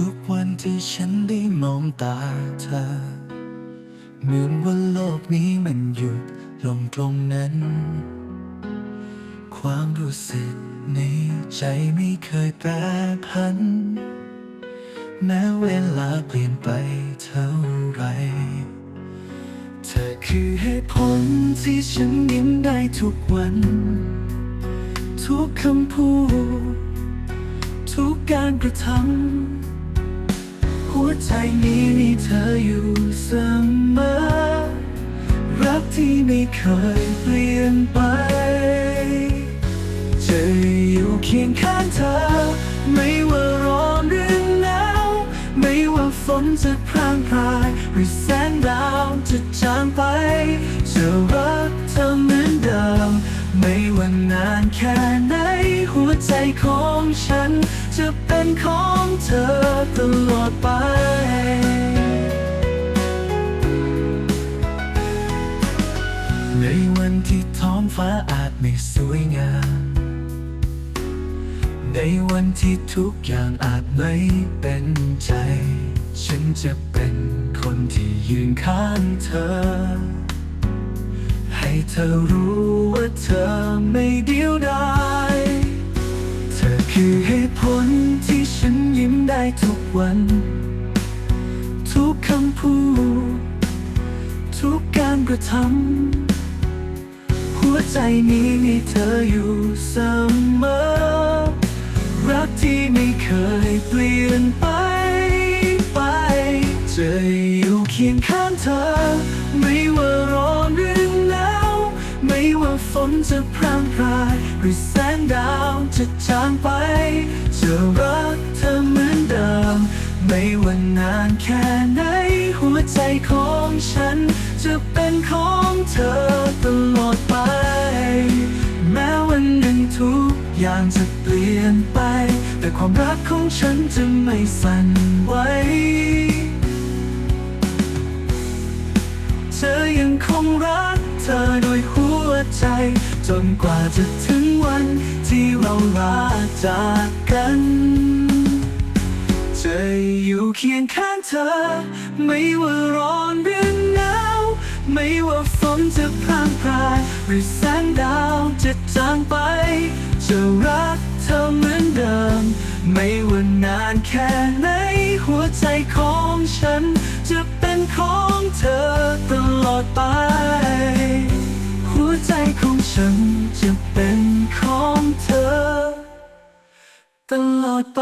ทุกวันที่ฉันได้มองตาเธอ เหมือนว่าโลกนี้มันหยุดลงตรงนั้น ความรู้สึกในใจไม่เคยแปรผัน แม้เวลาเปลี่ยนไปเท่าไร เธอคือเหตุผลที่ฉันยิ้มได้ทุกวัน ทุกคำพูด ทุกการกระทำ หัวใจนี้มีเธออยู่เสมอ รักที่ไม่เคยเปลี่ยนไป จะอยู่เคียงข้างเธอ ไม่ว่าร้อนหรือหนาวไม่ว่าฝนจะพรางพราย หรือแสงดาวจะจางไป จะรักเธอเหมือนเดิม ไม่ว่านานแค่ไหน หัวใจของฉันจะเป็นของเธอตลอด ในวันที่ท้องฟ้าอาจไม่สวยงาม ในวันที่ทุกอย่างอาจไม่เป็นใจ ฉันจะเป็นคนที่ยืนข้างเธอ ให้เธอรู้ว่าเธอไม่เดียวดายเธอคือเหตุผลที่ฉันยิ้มได้ทุกวัน ทุกคำพูด ทุกการกระทำ ใจนี้มีเธออยู่เสมอ รักที่ไม่เคยเปลี่ยนไปไป จะอยู่เคียงข้างเธอ ไม่ว่าร้อนหรือหนาวไม่ว่าฝนจะพรางพราย หรือแสงดาวจะจางไป จะรักเธอเหมือนเดิม ไม่ว่านานแค่ไหน หัวใจของฉัน จะเป็นของเธอตลอดไป วันหนึ่งทุกอย่างจะเปลี่ยนไป แต่ความรักของฉันจะไม่สั่นไหวเธอยังคงรักเธอโดยหัวใจ จนกว่าจะถึงวันที่เราลาจากกันจะอยู่เคียงข้างเธอ ไม่ว่าร้อนหรือหนาว ไม่ว่าฝนจะพรางพรายหรือแส จางไป จะรักเธอเหมือนเดิม ไม่ว่านานแค่ไหน หัวใจของฉัน จะเป็นของเธอตลอดไป หัวใจของฉันจะเป็นของเธอ ตลอดไป